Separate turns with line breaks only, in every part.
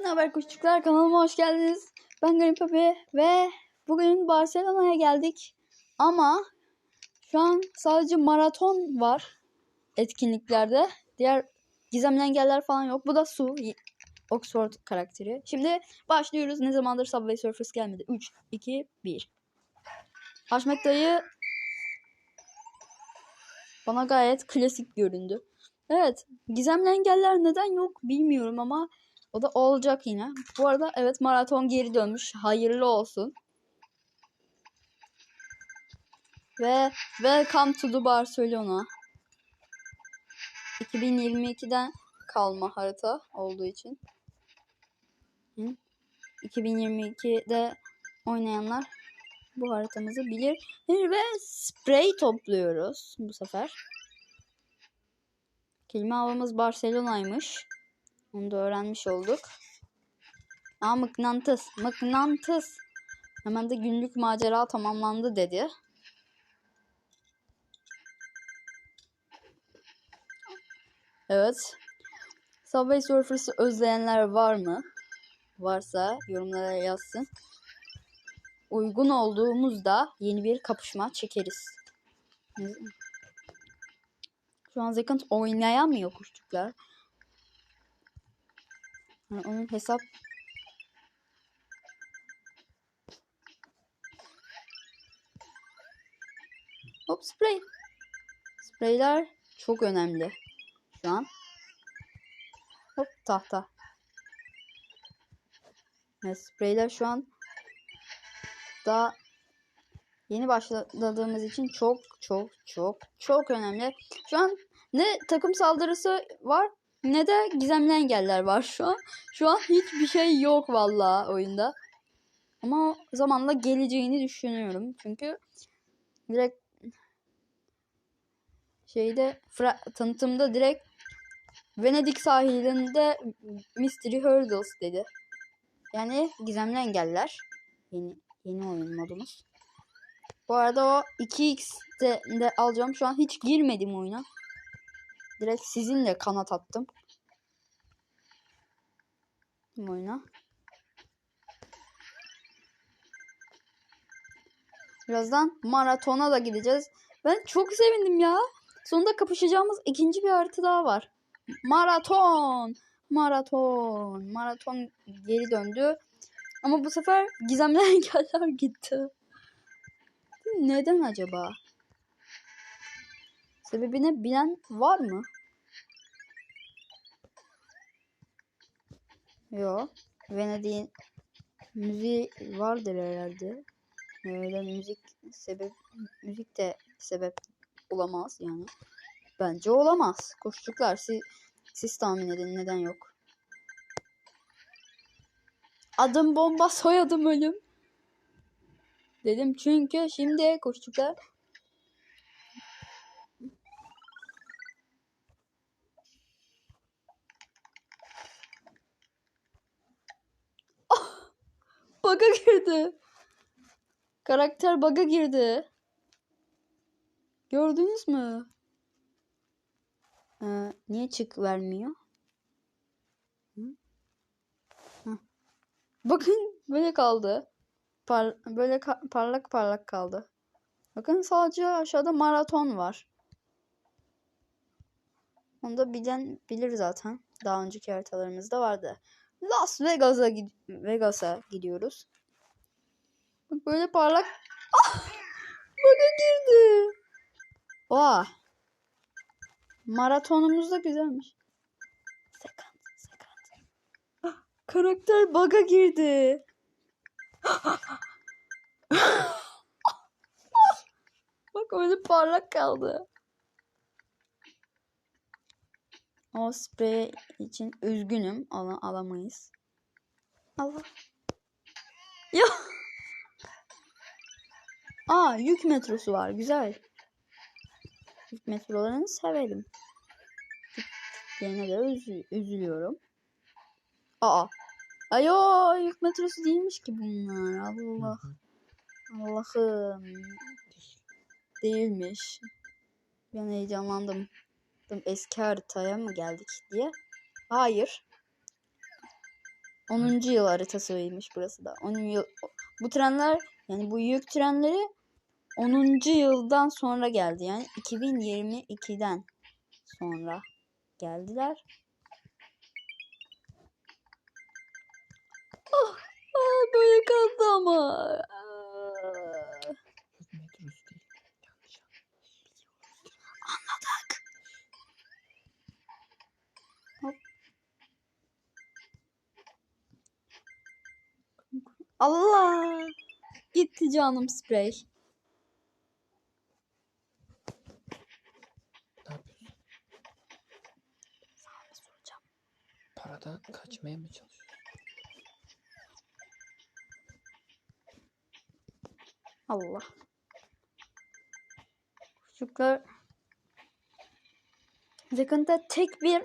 Ne haber kuşçuklar kanalıma hoş geldiniz. Ben Garip Abi ve bugün Barcelona'ya geldik. Ama şu an sadece maraton var etkinliklerde. Diğer gizemli engeller falan yok. Bu da Su. Oxford karakteri. Şimdi başlıyoruz. Ne zamandır Subway Surfers gelmedi. 3, 2, 1. Haşmet dayı bana gayet klasik göründü. Evet. Gizemli engeller neden yok bilmiyorum ama o da olacak yine. Bu arada evet maraton geri dönmüş. Hayırlı olsun. Ve Welcome to the Barcelona. 2022'den kalma harita olduğu için. Hı? 2022'de oynayanlar bu haritamızı bilir. Ve sprey topluyoruz bu sefer. Kelime avımız Barcelona'ymış. Onu da öğrenmiş olduk. Aa mıknatıs. Mıknatıs. Hemen de günlük macera tamamlandı dedi. Evet. Subway Surfers'ı özleyenler var mı? Varsa yorumlara yazsın. Uygun olduğumuzda yeni bir kapışma çekeriz. Şu an Zekant oynayamıyor kuşçuklar. Yani onun hesap Hop sprey. Spreyler çok önemli şu an. Hop tahta. Evet, spreyler şu an daha yeni başladığımız için çok çok çok çok önemli. Şu an ne takım saldırısı var ne de gizemli engeller var şu an. Şu an hiçbir şey yok vallahi oyunda. Ama zamanla geleceğini düşünüyorum. Çünkü direkt şeyde tanıtımda direkt Venedik sahilinde Mystery Hurdles dedi. Yani gizemli engeller. Yeni yeni oyun modumuz. Bu arada o 2x'de de alacağım. Şu an hiç girmedim oyuna. Direkt sizinle kanat attım. Oyuna. Birazdan maratona da gideceğiz. Ben çok sevindim ya. Sonunda kapışacağımız ikinci bir harita daha var. Maraton. Maraton. Maraton geri döndü. Ama bu sefer gizemli engeller gitti. Neden acaba? Sebebini bilen var mı? Yok. Venedik'in müziği vardır herhalde. Öyle müzik sebep müzik de sebep olamaz yani. Bence olamaz. Koştuklar siz, siz tahmin edin neden yok. Adım bomba soyadım ölüm. Dedim çünkü şimdi koştuklar Bug'a girdi. Karakter bug'a girdi. Gördünüz mü? Ee, niye çık vermiyor? Hı? Bakın böyle kaldı. Par böyle ka parlak parlak kaldı. Bakın sadece aşağıda maraton var. Onu da bilen bilir zaten. Daha önceki haritalarımızda vardı. Las Vegas'a gid Vegas'a gidiyoruz. Böyle parlak. Ah! Baka girdi. Oha. Maratonumuz da güzelmiş. Sekant, sekant. Ah, karakter baga girdi. Bak öyle parlak kaldı. O sprey için üzgünüm. Al alamayız. Allah. Ya. Aa yük metrosu var. Güzel. Yük metrolarını severim. Yine de üzü üzülüyorum. Aa. Ayo yük metrosu değilmiş ki bunlar. Allah. Allah'ım. Değilmiş. Ben heyecanlandım. Eski haritaya mı geldik diye. Hayır. 10. yıl haritasıymış burası da. 10 yıl bu trenler yani bu yük trenleri 10. yıldan sonra geldi. Yani 2022'den sonra geldiler. Ah, ah böyle kaldı ama. Anladık. Allah! Gitti canım sprey.
Ne yapıyorsun?
Sana bir soracağım.
Paradan kaçmaya mı çalışıyorsun?
Allah. Çocuklar yakında tek bir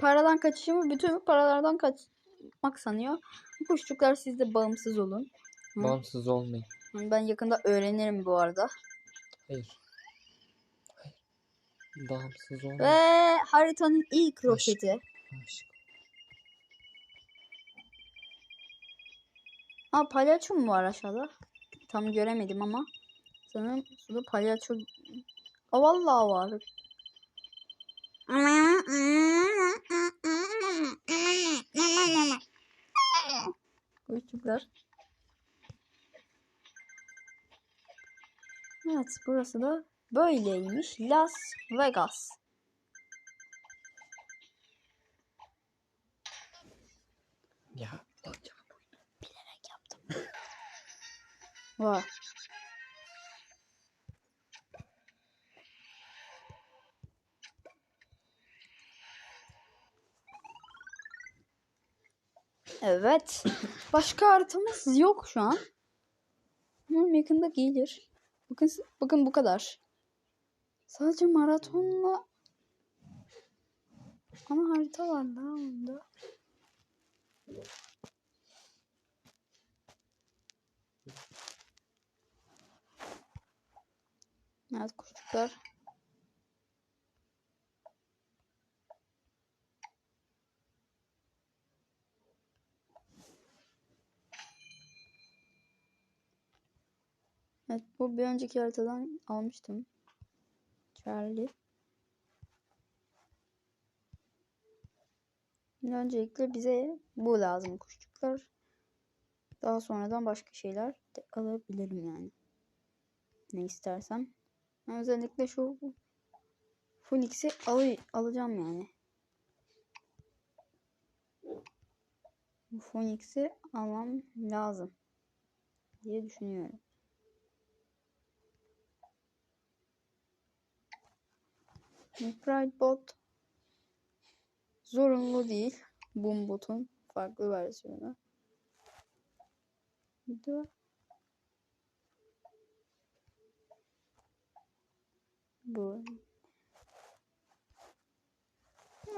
paradan kaçışımı bütün paralardan kaçmak sanıyor. Bu kuşçuklar siz de bağımsız olun. Hı.
Bağımsız olmayın.
Ben yakında öğrenirim bu arada.
Hayır. Hayır. Bağımsız olmayın.
Ve haritanın ilk
Aşk. Aşk.
Aa palyaço mu var aşağıda? Tam göremedim ama. Sanırım suda palyaço... Aa vallahi var. Kuşçuklar. Evet burası da böyleymiş. Las Vegas. Var. Evet. Başka haritamız yok şu an. Umarım yakında gelir. Bakın bakın bu kadar. Sadece maratonla ana harita var daha onda. Evet kuşçuklar. Evet bu bir önceki haritadan almıştım. Charlie. Öncelikle bize bu lazım kuşçuklar. Daha sonradan başka şeyler de alabilirim yani. Ne istersem. Özellikle şu Phoenix'i al alacağım yani. Phoenix'i almam lazım diye düşünüyorum. Pride Bot zorunlu değil. Boom Bot'un farklı versiyonu. Bir bu.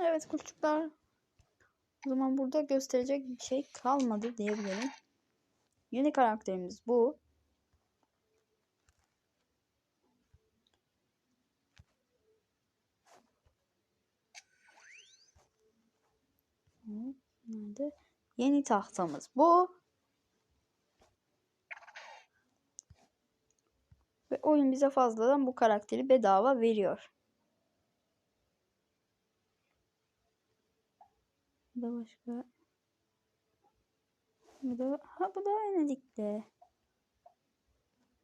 Evet kuşçuklar. O zaman burada gösterecek bir şey kalmadı diyebilirim. Yeni karakterimiz bu. Nerede? Yeni tahtamız bu. Ve oyun bize fazladan bu karakteri bedava veriyor. Bu da başka. Bu da ha bu da Venedik'te.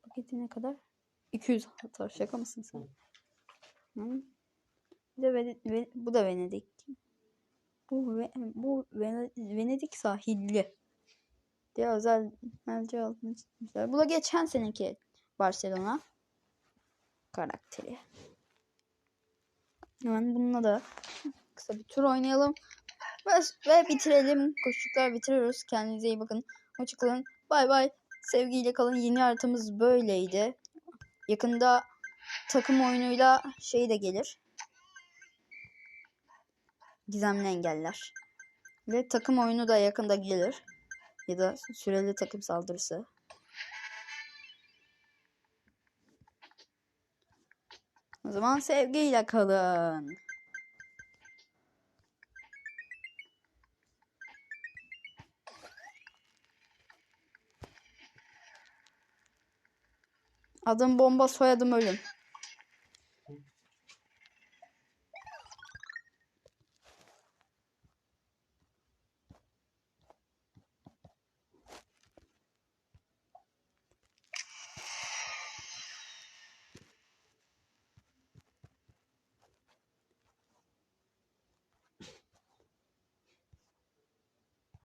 Paketi ne kadar? 200 hatta şaka mısın sen? Hı. Vene- Ve- bu da Venedik. Bu Ve- bu Vene- Venedik sahilli diye özel merci altını çizmişler. Bu da geçen seneki Barcelona karakteri. Hemen bununla da kısa bir tur oynayalım. Ve, bitirelim. Koşuklar bitiriyoruz. Kendinize iyi bakın. Hoşçakalın. Bay bay. Sevgiyle kalın. Yeni haritamız böyleydi. Yakında takım oyunuyla şey de gelir. Gizemli engeller. Ve takım oyunu da yakında gelir. Ya da süreli takım saldırısı. O zaman sevgiyle kalın. Adım bomba soyadım ölüm.